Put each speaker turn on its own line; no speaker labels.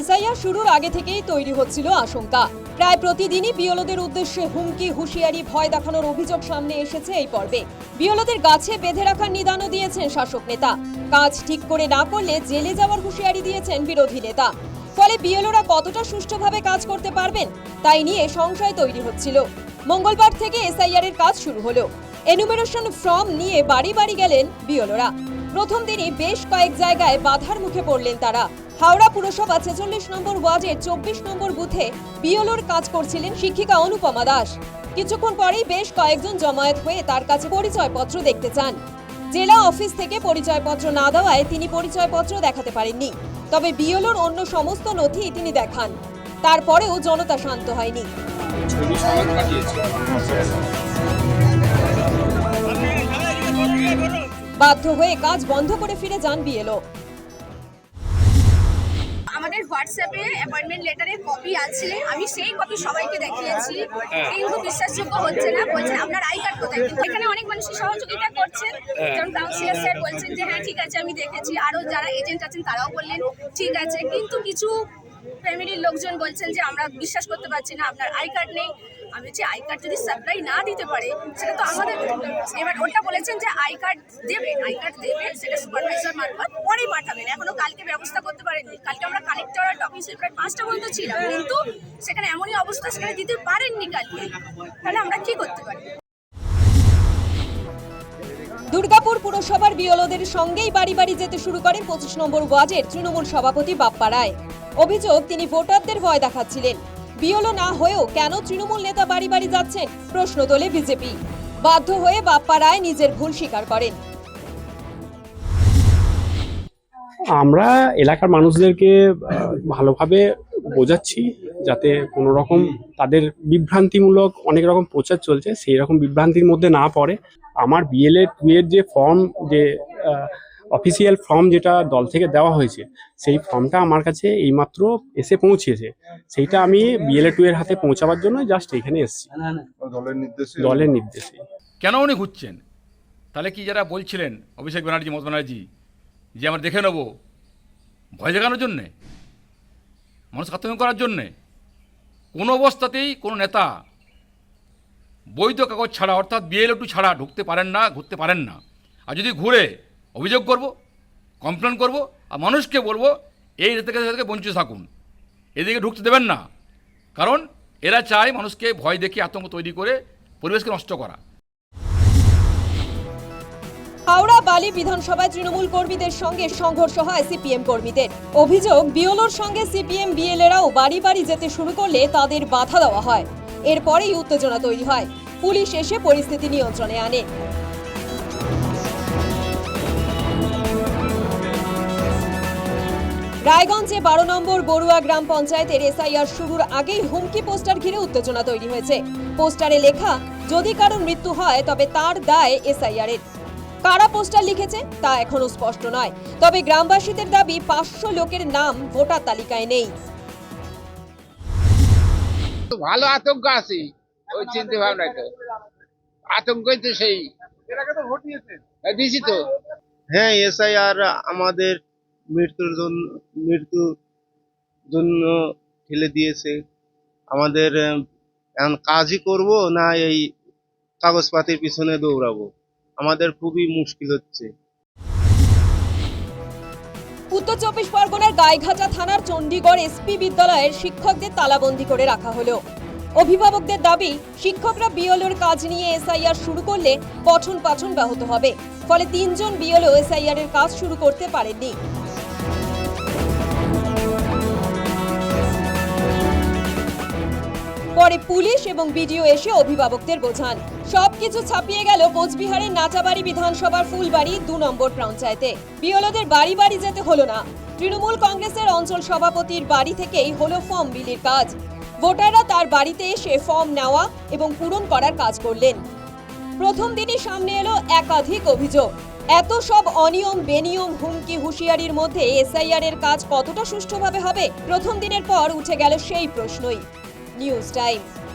SIR শুরুর আগে থেকেই তৈরি হচ্ছিল আশঙ্কা। প্রায় প্রতিদিনই বিয়লদের উদ্দেশ্যে হুমকি, হুঁশিয়ারি, ভয় দেখানোর অভিযোগ সামনে এসেছে এই পর্বে। বিয়লদের গাছে বেঁধে রাখার নিদানও দিয়েছেন শাসক নেতা। কাজ ঠিক করে না করলে জেলে যাওয়ার হুঁশিয়ারি দিয়েছেন বিরোধী নেতা। ফলে বিএলওরা কতটা সুষ্ঠুভাবে কাজ করতে পারবেন, তাই নিয়ে সংশয় তৈরি হচ্ছিল। মঙ্গলবার থেকে এসআইআর এর কাজ শুরু হলো। এনুমেরেশন ফর্ম নিয়ে বাড়ি বাড়ি গেলেন বিএলওরা প্রথম দিনই বেশ কয়েক জায়গায় বাধার মুখে পড়লেন তারা। হাওড়া পুরসভা ছেচল্লিশ নম্বর ওয়ার্ডের চব্বিশ নম্বর বুথে বিএলওর কাজ করছিলেন শিক্ষিকা অনুপমা দাস। কিছুক্ষণ পরেই বেশ কয়েকজন জমায়েত হয়ে তার কাছে পরিচয়পত্র দেখতে চান। জেলা অফিস থেকে পরিচয়পত্র না দেওয়ায় তিনি পরিচয়পত্র দেখাতে পারেননি। তবে বিএলওর অন্য সমস্ত নথি তিনি দেখান। তারপরেও জনতা শান্ত হয়নি। বাধ্য হয়ে কাজ বন্ধ করে ফিরে যান বিএলও।
হোয়াটসঅ্যাপে অ্যাপয়েন্টমেন্ট লেটারের কপি আছে। আমি সেই কপি সবাইকে দেখিয়েছি। কিন্তু বিশ্বাসযোগ্য হচ্ছে না বলছেন আপনার আই কার্ড কোথায়? কিন্তু এখানে অনেক মানুষের সহযোগিতা করছেন। যেমন কাউন্সিলর স্যার বলছেন যে হ্যাঁ ঠিক আছে আমি দেখেছি। আরও যারা এজেন্ট আছেন তারাও বললেন ঠিক আছে। কিন্তু কিছু ফ্যামিলির লোকজন বলছেন যে আমরা বিশ্বাস করতে পারছি না, আপনার আই কার্ড নেই। আমি যে আই কার্ড যদি সাপ্লাই না দিতে পারে, সেটা তো আমাদের এবার ওটা বলেছেন যে আই কার্ড দেবে, আই কার্ড দেবে, সেটা সুপারভাইজার মারফত পরেই পাঠাবেন। এখনও কালকে ব্যবস্থা করতে পারেননি কালকে আমরা কালেক্টরেট অফিসে প্রায় পাঁচটা পর্যন্ত ছিলাম, কিন্তু সেখানে এমনই অবস্থা সেখানে দিতে পারেননি কালকে। তাহলে আমরা কি করতে পারি?
দুর্গাপুর পুরসভার বিয়লদের সঙ্গেই বাড়ি বাড়ি যেতে শুরু করেন পঁচিশ নম্বর ওয়ার্ডের তৃণমূল সভাপতি বাপ্পা রায়। অভিযোগ, তিনি ভোটারদের ভয় দেখাচ্ছিলেন। বিয়লো না হয়েও কেন তৃণমূল নেতা বাড়ি বাড়ি যাচ্ছেন? প্রশ্ন তোলে বিজেপি। বাধ্য হয়ে বাপ্পা রায় নিজের ভুল স্বীকার করেন।
আমরা এলাকার মানুষদেরকে ভালোভাবে বোঝাচ্ছি যাতে কোনো রকম তাদের বিভ্রান্তিমূলক অনেক রকম প্রচার চলছে সেই রকম বিভ্রান্তির মধ্যে না পড়ে। আমার বিএলএ টু এর যে ফর্ম যে অফিসিয়াল ফর্ম যেটা দল থেকে দেওয়া হয়েছে সেই ফর্মটা আমার কাছে এইমাত্র এসে পৌঁছেছে। সেইটা আমি বিএলএ টু এর হাতে পৌঁছাবার জন্য জাস্ট এখানে এসেছি।
দলের নির্দেশে?
দলের নির্দেশে।
কেন উনি ঘুরছেন? তাহলে কি যারা বলছিলেন অভিষেক ব্যানার্জি মমতা ব্যানার্জি যে আমরা দেখে নেব ভয় দেখানোর জন্যে? মানুষ আতঙ্ক করার জন্যে? কোনো অবস্থাতেই কোনো নেতা বৈধ কাগজ ছাড়া, অর্থাৎ বিএলও টু ছাড়া ঢুকতে পারেন না, ঘুরতে পারেন না। আর যদি ঘুরে অভিযোগ করব, কমপ্লেন করব, আর মানুষকে বলব, এই থেকে থেকে বঞ্চিত থাকুন। এদিকে ঢুকতে দেবেন না। কারণ এরা চায় মানুষকে ভয় দেখে আতঙ্ক তৈরি করে পরিবেশকে নষ্ট করা।
হাওড়া বালি বিধানসভায় তৃণমূল কর্মীদের সঙ্গে সংঘর্ষ হয় সিপিএম কর্মীদের। অভিযোগ বিওলোর সঙ্গে সিপিএম, বিএলএরাও বাড়ি বাড়ি যেতে শুরু করলে তাদের বাধা দেওয়া হয়। এরপরেই উত্তেজনা তৈরি হয়। পুলিশ এসে পরিস্থিতি নিয়ন্ত্রণে আনে। রায়গঞ্জে বারো নম্বর বড়ুয়া গ্রাম পঞ্চায়েতের এসআইআর শুরুর আগেই হুমকি পোস্টার ঘিরে উত্তেজনা তৈরি হয়েছে। পোস্টারে লেখা, যদি কারোর মৃত্যু হয়, তবে তার দায় এসআইআর এর কারা পোস্টার লিখেছে, তা এখনও স্পষ্ট নয়। তবে গ্রামবাসীদের দাবি, পাঁচশো লোকের নাম ভোটার তালিকায় নেই।
ভালো আতঙ্ক আছে ওই চিন্তা ভাবনায় তো আতঙ্কই তো সেই। হ্যাঁ, দিছি তো।
হ্যাঁ আমাদের মৃত্যুর জন্য মৃত্যুর জন্য ঠেলে দিয়েছে। আমাদের এখন কাজই করব না এই কাগজপাতির পিছনে দৌড়াবো? আমাদের খুবই মুশকিল হচ্ছে।
উত্তর চব্বিশ পরগনার গাইঘাটা থানার চণ্ডীগড় এসপি বিদ্যালয়ের শিক্ষকদের তালাবন্দি করে রাখা হল। অভিভাবকদের দাবি, শিক্ষকরা বিএলওর কাজ নিয়ে এসআইআর শুরু করলে পঠন পাঠন ব্যাহত হবে। ফলে তিনজন বিএলও এসআইআর এর কাজ শুরু করতে পারেননি। পরে পুলিশ এবং বিডিও এসে অভিভাবকদের বোঝান। সবকিছু ছাপিয়ে গেল কোচবিহারের নাচাবাড়ি বিধানসভার ফুলবাড়ি দু নম্বর পঞ্চায়েতে। বিয়লদের বাড়ি বাড়ি যেতে হলো না। তৃণমূল কংগ্রেসের অঞ্চল সভাপতির বাড়ি থেকেই হলো ফর্ম বিলির কাজ। ভোটাররা তার বাড়িতে এসে ফর্ম নেওয়া এবং পূরণ করার কাজ করলেন। প্রথম দিনই সামনে এলো একাধিক অভিযোগ। এত সব অনিয়ম, বেনিয়ম, হুমকি, হুঁশিয়ারির মধ্যে এসআইআর এর কাজ কতটা সুষ্ঠুভাবে হবে প্রথম দিনের পর উঠে গেল সেই প্রশ্নই। News Time.